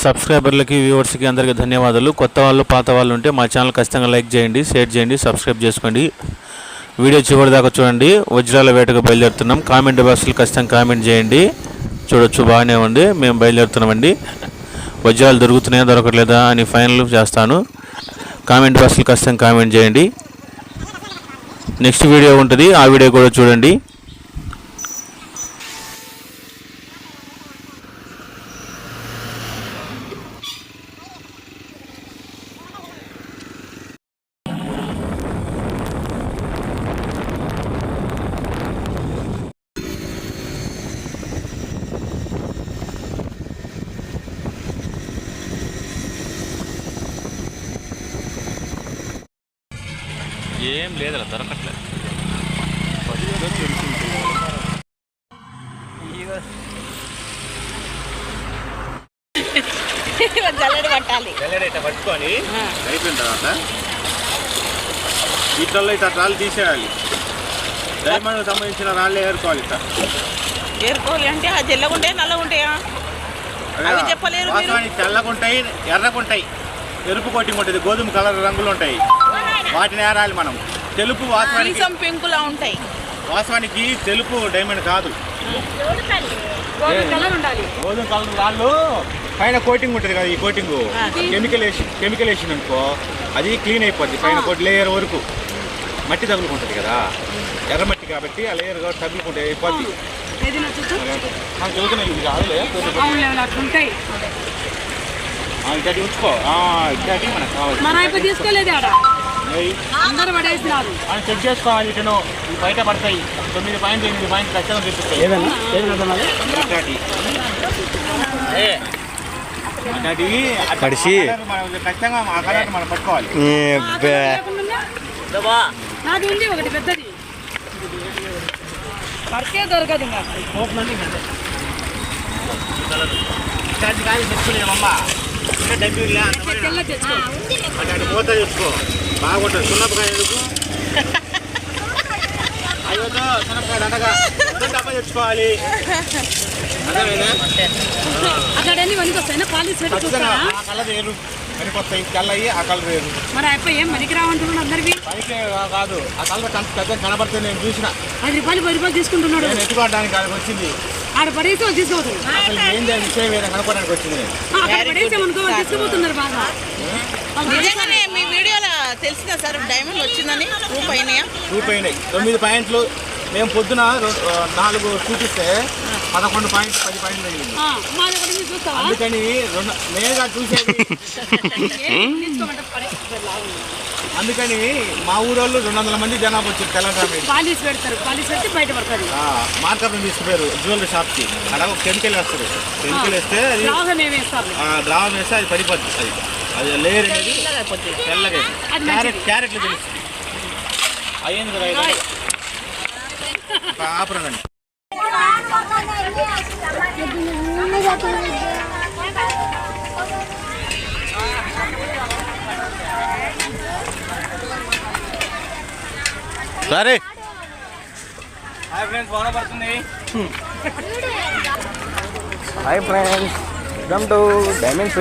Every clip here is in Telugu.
సబ్స్క్రైబర్లకి వ్యూవర్స్కి అందరికీ ధన్యవాదాలు. కొత్త వాళ్ళు పాత వాళ్ళు ఉంటే మా ఛానల్ ఖచ్చితంగా లైక్ చేయండి షేర్ చేయండి సబ్స్క్రైబ్ చేసుకోండి. వీడియో చివరి దాకా చూడండి. వజ్రాల వేటకు బయలుదేరుతున్నాం. కామెంట్ బాక్స్లో ఖచ్చితంగా కామెంట్ చేయండి. చూడొచ్చు బాగానే ఉంది. మేము బయలుదేరుతున్నామండి. వజ్రాలు దొరుకుతున్నాయా దొరకట్లేదా అని ఫైనల్ చేస్తాను. కామెంట్ బాక్స్లో ఖచ్చితంగా కామెంట్ చేయండి. నెక్స్ట్ వీడియో ఉంటుంది. ఆ వీడియో కూడా చూడండి. ఏం లేదు దొరకట్లేదు. జల్లెడ పట్టాలి. తెల్లడైతే పట్టుకొని అయిపోయిన తర్వాత వీటిల్లో ఇట్లా రాళ్ళు తీసేయాలి. డైమండ్ సంబంధించిన రాళ్ళే ఏరుకోవాలి ఇట్లా. ఏరుకోవాలి అంటే ఆ జల్లగుంటే నల్లగుంటాయా అవి చెప్పలేరు తెల్లగుంటాయి ఎర్రగుంటాయి. ఎరుపు కోటింగ్ ఉంటుంది గోధుమ కలర్ రంగులు ఉంటాయి. వాటిని ఏరాలి మనం. తెలుపు వాస్తవానికి పెంకులా ఉంటాయి. వాస్తవానికి తెలుపు డైమండ్ కాదు. గోధుమ కలర్ రాళ్ళు పైన కోటింగ్ ఉంటుంది కదా ఈ కోటింగ్ కెమికల్ వేసి కెమికల్ వేసింది అనుకో అది క్లీన్ అయిపోద్ది. పైన కోటి లేయర్ వరకు. మట్టి తగులుకుంటుంది కదా. ఎర్ర మట్టి కాబట్టి ఆ లేయర్ కాబట్టి తగులుకుంటే అయిపోద్ది. చదువుతున్నాయి ఇది కాదులే. అట్లుంటాయి. ఇక్కడి ఉంచుకో. ఆ, ఇక్కడి మనకు కావాలి మన అయిపోయి తీసుకోలేదు మనం చెక్ చేసుకోవాలి ఇటను బయట పడతాయి. తొమ్మిది పాయింట్ ఎనిమిది పాయింట్ ఖచ్చితంగా చూపిస్తాయి. మనం ఖచ్చితంగా మనం పట్టుకోవాలి. నాది ఉంది ఒకటి పెద్దది. పడితే దొరకదు ఇంకా. అట్లాంటి మూత తెచ్చుకో బాగుంటుంది సున్నపకాయ ఎందుకు? అయ్యో సున్నపకాయ అనగా డబ్బా తెచ్చుకోవాలి అర్థమైందా అక్కడ పాలిస్ కలర్ వేరు తెల్లయి ఆ కలర్ వేరు. మరి అయిపోయి ఏం మనకి రావంటున్నాడు కాదు ఆ కలర్ కంత పెద్ద కనబడుతుంది నేను చూసిన. ఐదు రూపాయలు పది రూపాయలు తీసుకుంటున్నాడు. నేను ఎత్తుకోవడానికి అది వచ్చింది. ఆడ పడేసి తీసుకోవద్దు అసలు విషయం వేరే వచ్చింది? నేను ఆ, అక్కడ పడేసి అనుకో వాళ్ళు తీసుకుపోతున్నారు బాగా. వాళ్ళు నిజంగానే మీ వీడియోలో తెలిసిందా సార్? డైమండ్ వచ్చిందని ప్రూఫ్ అయినాయా? చూపోయినాయి తొమ్మిది పాయింట్లు. మేము పొద్దున నాలుగు చూపిస్తే పదకొండు పాయింట్ పది పాయింట్లు చూస్తావా? అందుకని రెండు నేరుగా చూసేది. అందుకని మా ఊరోళ్ళు రెండు వందల మంది జనాభా వచ్చారు తెలంగాణ. పాలిస్ పెడతారు. పాలిస్ పెట్టి బయట పడతారు. ఆ, మార్కప్ని తీసుకుపోయారు జ్యువెలరీ షాప్కి. అలా ఒక కెమికల్ వేస్తారు. కెమికల్ వేస్తే ద్రావం వేస్తే అది పడిపోద్ది. అది అది లేయర్ అనేది తెల్లగా క్యారెట్. క్యారెట్లు తెలుస్తుంది అయ్యింది కదా ఇది. సరే హాయ్ ఫ్రెండ్స్ వాన పడుతుంది hi friends welcome to diamond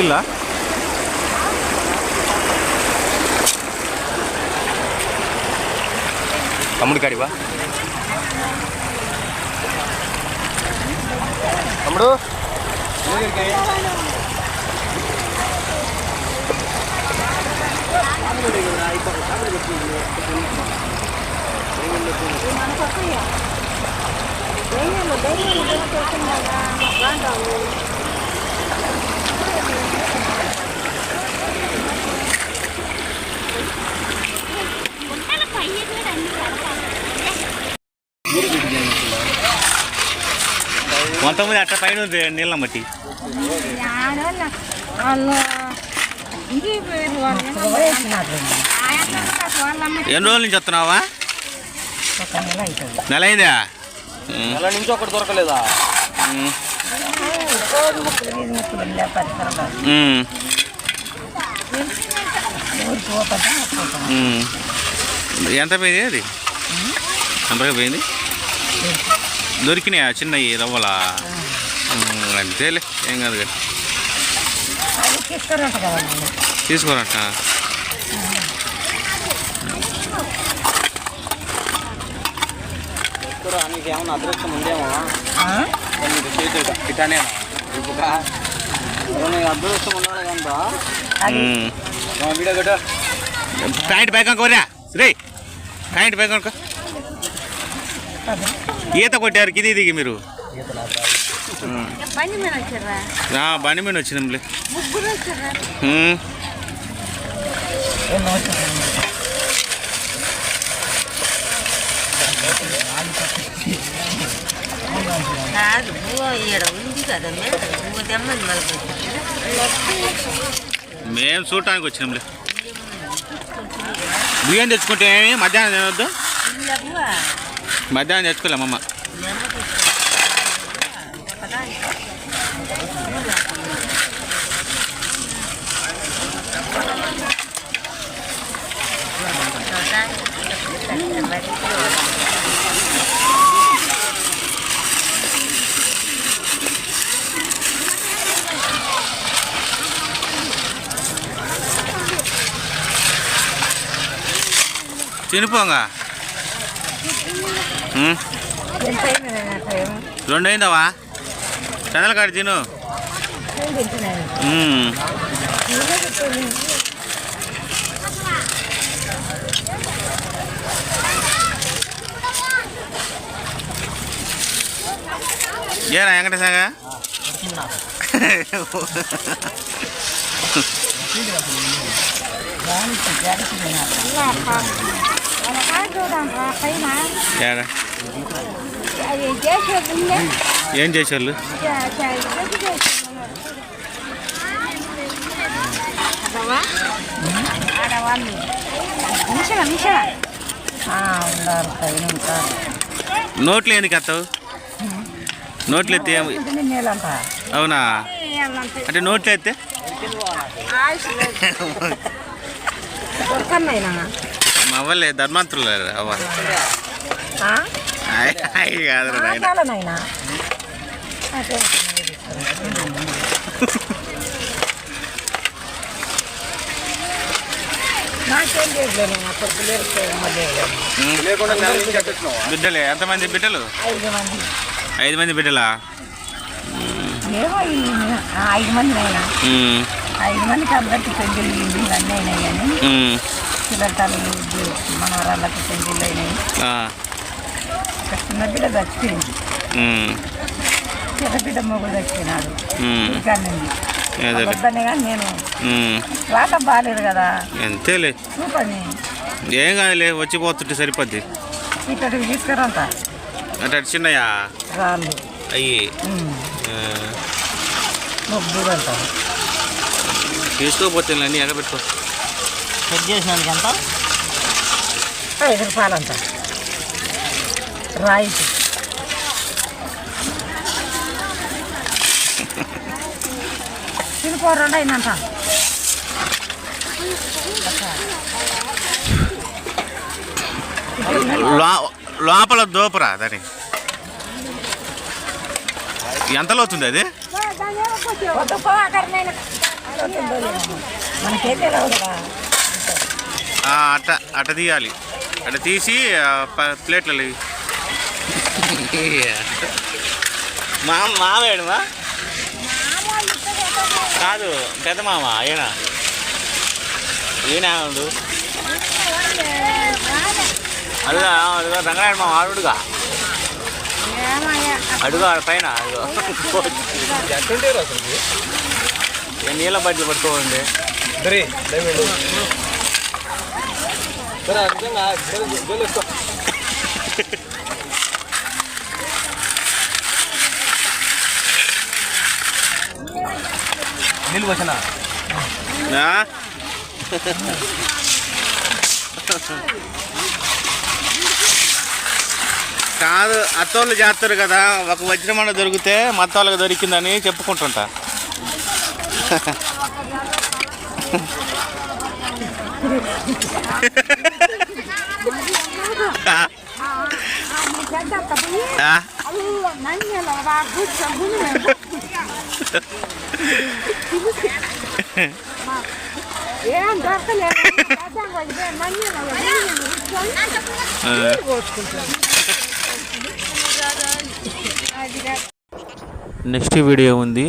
Alhamdulillah. Kamu di Kariba kamu Thank you. మీద అట్ట పైన ఉంది నీళ్ళ మట్టి ఎన్ని రోజుల నుంచి వస్తున్నావా? నెల అయిందా? నెల నుంచి ఒకటి దొరకలేదా. ఎంత పోయింది అది? ఎంతగా పోయింది? దొరికినాయా చిన్నవి? రవ్వలా? అంతేలే ఏం కాదు కానీ. తీసుకోరట. నీకు ఏమన్నా అదృష్టం ఉందేమో? నీకు చేతి ఇటానేనా? ఇప్పుడు? అదృష్టం ఉండాలి కనుక. వీడియో గట్ట ప్యాంట్ పైకి కోరా రే ప్యాంట్ పైకి కొనుక్కో. ఈత కొట్టారు కింది దిగి మీరు. బండి మీద వచ్చినాంలే. కాదు ఈడ ఉంది కదా మళ్ళీ. మేము చూడటానికి వచ్చినాంలే. బియ్యం తెచ్చుకుంటే మధ్యాహ్నం తినవద్దు ఇలా బువ్వ మధ్యాహ్నం తెచ్చుకోలేమమ్మ తినిపోంగా ఉమ్. రెండు అయిందావా చందల కాడి తిను. ఏరా వెంకటేశాగా? ఏం చేసేవాళ్ళు నోట్లు ఎందుకు ఎత్తావు నోట్లు ఎత్తే అవునా? అంటే నోట్లు ఎత్తే మా అవ్వలే ధర్మాంతులు అవ్వ. నాయన. బిడ్డలే ఎంతమంది బిడ్డలు? ఐదు మంది. బిడ్డలా? ఐదు మంది ఐదు మందికి అందరికి పెళ్ళిళ్ళు ఇల్లు అన్నీ అయినాయి కానీ ఉమ్, పిల్లలు మనవరాళ్ళకి పెళ్ళిళ్ళు అయినాయి. ఆ, ఒక చిన్న బిడ్డ చచ్చిపోయింది ఉమ్, చిన్న బిడ్డ మొగుడు చచ్చిపోయినాడు ఉమ్, ఇక్కడ నుండి అదేలే వద్దనే కానీ నేను ఉమ్, రాక బాగాలేదు కదా. అంతేలే. ఏం కాదులే వచ్చిపోతుంటే సరిపోద్ది. ఇక్కడికి తీసుకురంత. అంటే చిన్నయా రాళ్ళు. అయ్యి. తీసుకోపోతే అన్నీ ఎగబెట్టుకో. సెట్ చేసినానికి ఎంత? ఐదు రూపాయలు అంట. రాయికి తినుకో రెండు అయినంత లో- లోపల దోపరా దాని ఎంత లోతుంది అది? వద్దు పో అక్కడ నేను మనకేం తెలియదు కదా ఆ, అట్ట అట్ట తీయాలి. అట్ట తీసి ప్లేట్లలో. మా మామేడుమా కాదు పెద్ద మామ ఈయన. ఈయన ఉండు అదిగా రంగనాయుడు మామ ఆడుగా అడుగు ఆడ పైన నీళ్ళ బట్టలు పట్టుకోండి సరే దయవేండు సరే నిజంగా గెలుస్తా నీళ్ళు పోసినా ఆ? కాదు అత్తోళ్ళు చేస్తారు కదా ఒక వజ్రమణ దొరికితే మత్త వాళ్ళకి దొరికిందని చెప్పుకుంటుంటా ఆ? ఏం దొరకలేదు నెక్స్ట్ వీడియో ఉంది.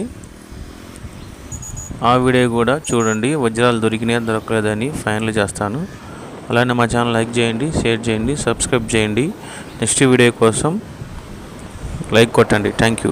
ఆ వీడియో కూడా చూడండి. వజ్రాలు దొరికినాయా దొరకలేదని ఫైనల్ చేస్తాను. అలానే మా ఛానల్ లైక్ చేయండి షేర్ చేయండి సబ్స్క్రైబ్ చేయండి. నెక్స్ట్ వీడియో కోసం లైక్ కొట్టండి. Thank you.